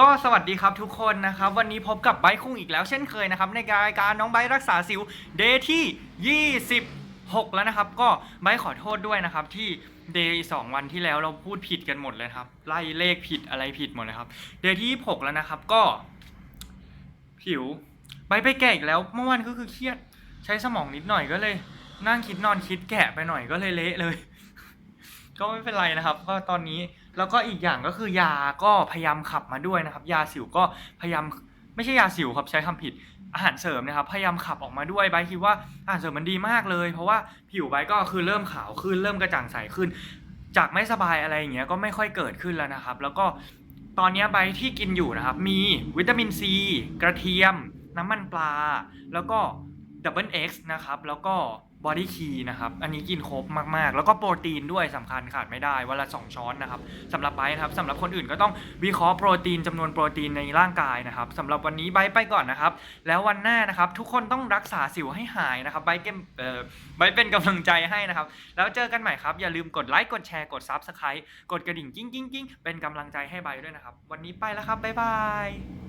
ก็สวัสดีครับทุกคนนะครับ วันนี้พบกับไบค์คุงอีกแล้วเช่นเคยนะครับ ในรายการน้องไบรักษาสิวเดย์ที่ 26 แล้วนะครับ ก็ไบขอโทษด้วยนะครับ ที่เดย์สองวันที่แล้วเราพูดผิดกันหมดเลยครับ ไล่เลขผิดอะไรผิดหมดเลยครับเดย์ที่ 26 แล้วนะครับก็ ผิวไบไปแก่อีกแล้วเมื่อวานก็คือเครียด ใช้สมองนิดหน่อยก็เลย นั่งคิดนอนคิดแกะไปหน่อยก็เลยเละเลย ก็ไม่เป็นไรนะครับก็ตอนนี้แล้วก็อีกอย่างก็คือยาก็พยายามขับมาด้วยนะครับ ยาสิวก็พยายามไม่ใช่ยาสิวครับใช้คำผิดอาหารเสริมนะครับพยายามขับออกมาด้วยไบคิดว่าอาหารเสริมมันดีมากเลย เพราะว่าผิวไบก็คือเริ่มขาวขึ้นเริ่มกระจ่างใสขึ้น จากไม่สบายอะไรอย่างเงี้ยก็ไม่ค่อยเกิดขึ้นแล้วนะครับ แล้วก็ตอนนี้ยไบทที่กินอยู่นะครับ มีวิตามินซีกระเทียม น้ำมันปลา แล้วก็ดับเบิลเอ็กซ์นะครับแล้วก็ บอดี้คีนะครับ อันนี้กินครบมากๆ แล้วก็โปรตีนด้วยสำคัญขาดไม่ได้วันละ2ช้อนนะครับสำหรับไบนะครับสำหรับคนอื่นก็ต้องวิเคราะห์โปรตีนจำนวนโปรตีนในร่างกายนะครับสำหรับวันนี้ไบไปก่อนนะครับ แล้ววันหน้านะครับทุกคนต้องรักษาสิวให้หายนะครับไบเกมเอ่อไบเป็นกำลังใจให้นะครับ แล้วเจอกันใหม่ครับ อย่าลืมกดไลค์กดแชร์กด Subscribe กดกระดิ่งกิ้งกิ้งกิ้งเป็นกำลังใจให้ไบด้วยนะครับ วันนี้ไปแล้วครับบ๊ายบาย